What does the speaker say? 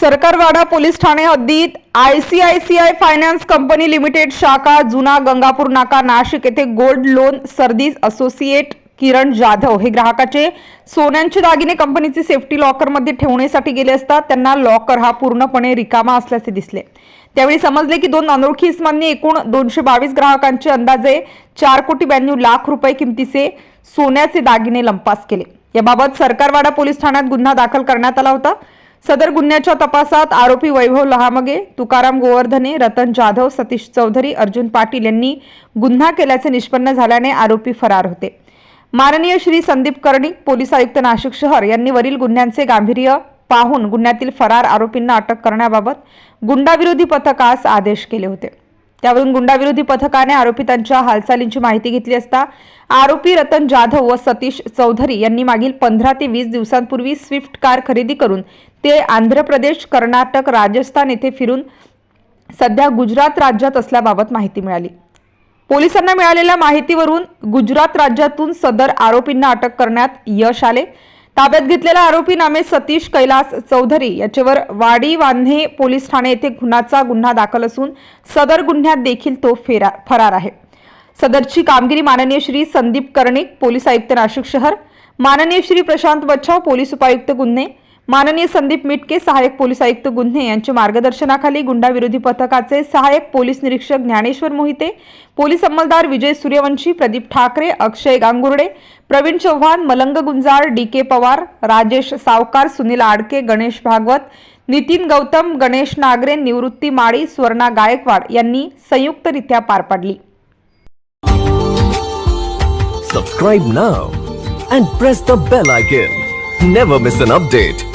Sarkarwada police ठाणे हद्दीत ICICI finance company limited शाखा जुना गंगापूर नाका नाशिक येथे गोल्ड लोन सर्दीज असोसिएट किरण जाधव हे ग्राहकाचे सोन्यांचे दागिने कंपनीचे सेफ्टी लॉकरमध्ये ठेवण्यासाठी गेले असता त्यांना लॉकर हा पूर्णपणे रिकामा असल्याचे दिसले. त्यावेळी समजले की दोन अनोळखी इसमांनी एकूण दोनशे बावीस ग्राहकांचे अंदाजे चार कोटी ब्याण्णव लाख रुपये किमतीचे सोन्याचे दागिने लंपास केले. याबाबत सरकारवाडा पोलीस ठाण्यात गुन्हा दाखल करण्यात आला होता. सदर गुन्ह्याच्या तपासात आरोपी वैभव लहामगे तुकाराम गोवर्धने रतन जाधव सतीश चौधरी अर्जुन पाटील यांनी गुन्हा केल्याचे निष्पन्न झाल्याने आरोपी फरार होते. माननीय श्री संदीप कर्णिक पोलीस आयुक्त नाशिक शहर यांनी वरील गुन्ह्यांचे गांभीर्य पाहून गुन्ह्यातील फरार आरोपींना अटक करण्याबाबत गुंडाविरोधी पथकास आदेश केले होते. त्यावरून गुंडाविरोधी पथकाने आरोपितांच्या हालचालींची माहिती घेतली असता आरोपी रतन जाधव व सतीश चौधरी यांनी मागील पंधरा ते वीस दिवसांपूर्वी स्विफ्ट कार खरेदी करून ते आंध्र प्रदेश कर्नाटक राजस्थान येथे फिरून सध्या गुजरात राज्यात असल्याबाबत माहिती मिळाली. पोलिसांना मिळालेल्या माहितीवरून गुजरात राज्यातून सदर आरोपींना अटक करण्यात यश आले. ताब्यात घेतलेला आरोपी नामे सतीश कैलास चौधरी. याच्यावर वाडी वान्हे पोलीस ठाणे येथे खुनाचा गुन्हा दाखल असून सदर गुन्ह्यात देखील तो फेरा फरार आहे. सदरची कामगिरी माननीय श्री संदीप कर्णिक पोलीस आयुक्त नाशिक शहर. माननीय श्री प्रशांत बच्छाव पोलीस उपायुक्त गुन्हे. माननीय संदीप मिटके सहाय्यक पोलीस आयुक्त गुन्हे यांच्या मार्गदर्शनाखाली गुंडाविरोधी पथकाचे सहाय्यक पोलीस निरीक्षक ज्ञानेश्वर मोहिते पोलीस अंमलदार विजय सूर्यवंशी प्रदीप ठाकरे अक्षय गांगुर्डे प्रवीण चव्हाण मलंग गुंजाळ डी के पवार राजेश सावकार सुनील आडके गणेश भागवत नितीन गौतम गणेश नागरे निवृत्ती माळी स्वर्णा गायकवाड यांनी संयुक्तरित्या पार पाडली Subscribe now and press the bell icon. Never miss an update.